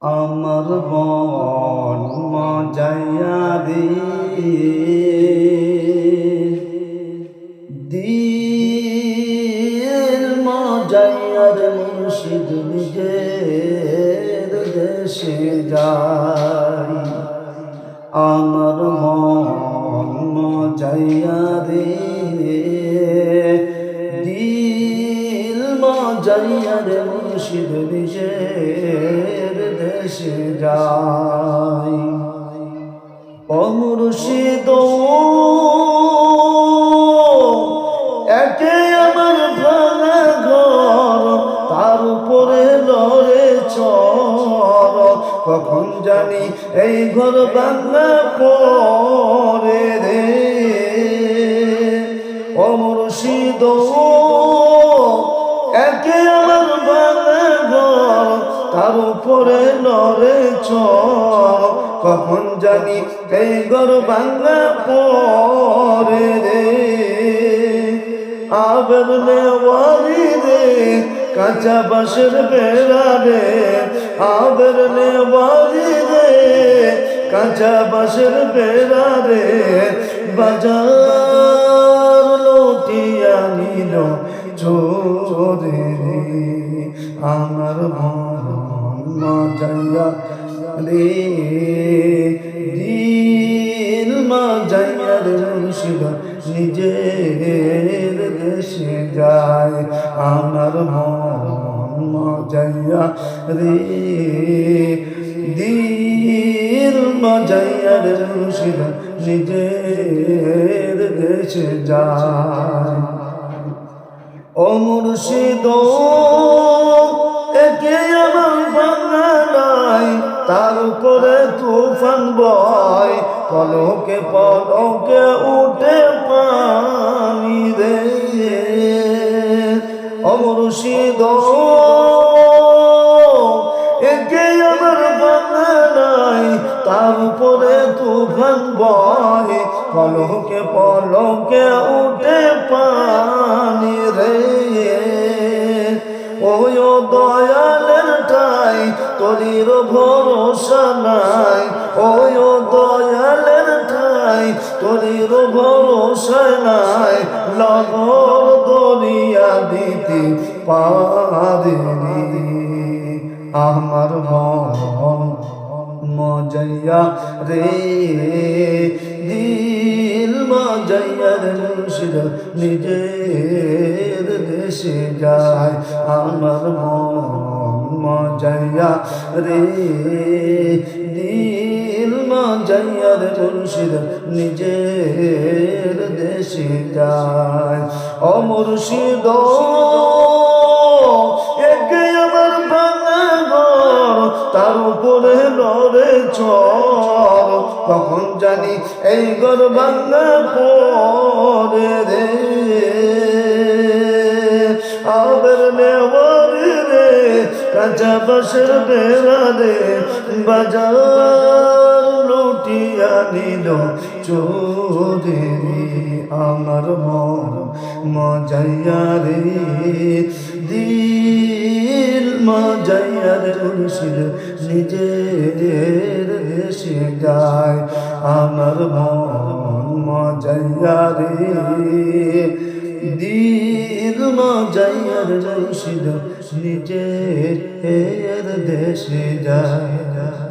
আমার মন মজাইয়া রে। দিল মজাইয়ার মুর্শিদ নিজের দেশে যাই। আমার মন মজাইয়া রে। দিল মজাইয়া রে মুর্শিদ নিজের দেশে যাই। অমুর্শিদ একে আমার ভাঙা ঘর, তার উপরে লড়ে চর। কখন জানি এই ঘর বাংলা পরে রে। অমুর্শিদ একে আমার তার উপরে লড়ে চর কখন জানি এই ঘর বাংলা পরে রে। আবার নেওয়ারি রে, কাঁচা বাঁশের বেড়া রে। আবার নেওয়ারি রে, কাঁচা বাঁশের বেড়া রে। বাজার চোরে আমার মন মজাইয়া রে। দিল মজাইয়া রে মুর্শিদ, নিজের দেশে যায় আমার মন মজাইয়া রে। দিল মজাইয়া রে মুর্শিদ, নিজের দেশে যায় একে আমার বাংলায় তার উপরে তুফান বয়। পলকে পলকে উঠে পানি রে ও মুর্শিদ, একে আমার বাংলায় তার উপরে তুফান বয়। পলকে পলকে উঠে পানি তোরির ভরসা নাই। ওই দয়ালের ঠাই তোরির ভরসা নাই। লগর দরিয়া দিতে পারিনি। আমার মন মজাইয়া রে, দিল মজাইয়া রে মুর্শিদ, নিজের দেশে যায়। আমার মন মজাইয়া রে। দিল মজাইয়া রে মুর্শিদ, নিজের দেশে যায়। ও মুর্শিদ তার উপরে লড়ে চর। কখন জানি এই ঘর ভাঙা পরে রে। কাঁচা বাসের বেড়া রে বাজার লুটিয়া নিল। চৌধুরী, আমার মন মজাইয়া রে। দিল মজাইয়া রে, মুর্শিদ নিজের দেশে যায় আমার মন মজাইয়া রে। দিল যাইয়ার মুর্শিদ নিজের দেশে যায়